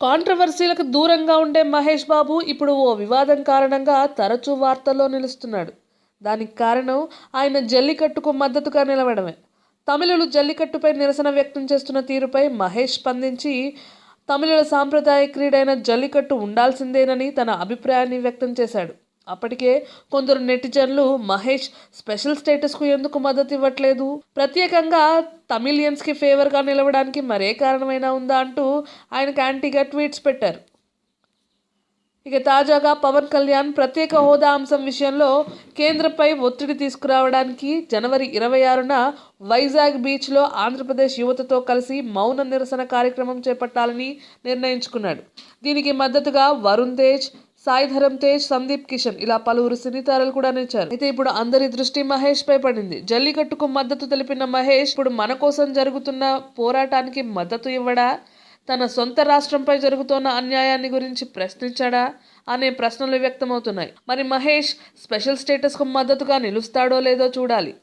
కాంట్రవర్సీలకు దూరంగా ఉండే మహేష్ బాబు ఇప్పుడు ఓ వివాదం కారణంగా తరచూ వార్తల్లో నిలుస్తున్నాడు. దానికి కారణం ఆయన జల్లికట్టుకు మద్దతుగా నిలవడమే. తమిళులు జల్లికట్టుపై నిరసన వ్యక్తం చేస్తున్న తీరుపై మహేష్ స్పందించి తమిళుల సాంప్రదాయ క్రీడైన జల్లికట్టు ఉండాల్సిందేనని తన అభిప్రాయాన్ని వ్యక్తం చేశాడు. అప్పటికే కొందరు నెటిజన్లు మహేష్ స్పెషల్ స్టేటస్కు ఎందుకు మద్దతు ఇవ్వట్లేదు? ప్రత్యేకంగా తమిళియన్స్కి ఫేవర్గా నిలవడానికి మరే కారణమైనా ఉందా అంటూ ఆయనకు యాంటీగా ట్వీట్స్ పెట్టారు. ఇక తాజాగా పవన్ కళ్యాణ్ ప్రత్యేక హోదా అంశం విషయంలో కేంద్రంపై ఒత్తిడి తీసుకురావడానికి జనవరి ఇరవై ఆరున వైజాగ్ బీచ్లో ఆంధ్రప్రదేశ్ యువతతో కలిసి మౌన నిరసన కార్యక్రమం చేపట్టాలని నిర్ణయించుకున్నాడు. దీనికి మద్దతుగా వరుణ్ తేజ్ సాయిధరం తేజ్ సందీప్ కిషన్ ఇలా పలువురు సినీ తారలు కూడా నిలిచారు అయితే ఇప్పుడు అందరి దృష్టి మహేష్ పై పడింది. జల్లికట్టుకు మద్దతు తెలిపిన మహేష్ ఇప్పుడు మన కోసం జరుగుతున్న పోరాటానికి మద్దతు ఇవ్వడా? తన సొంత రాష్ట్రంపై జరుగుతున్న అన్యాయాన్ని గురించి ప్రశ్నించాడా? అనే ప్రశ్నలు వ్యక్తమవుతున్నాయి. మరి మహేష్ స్పెషల్ స్టేటస్కు మద్దతుగా నిలుస్తాడో లేదో చూడాలి.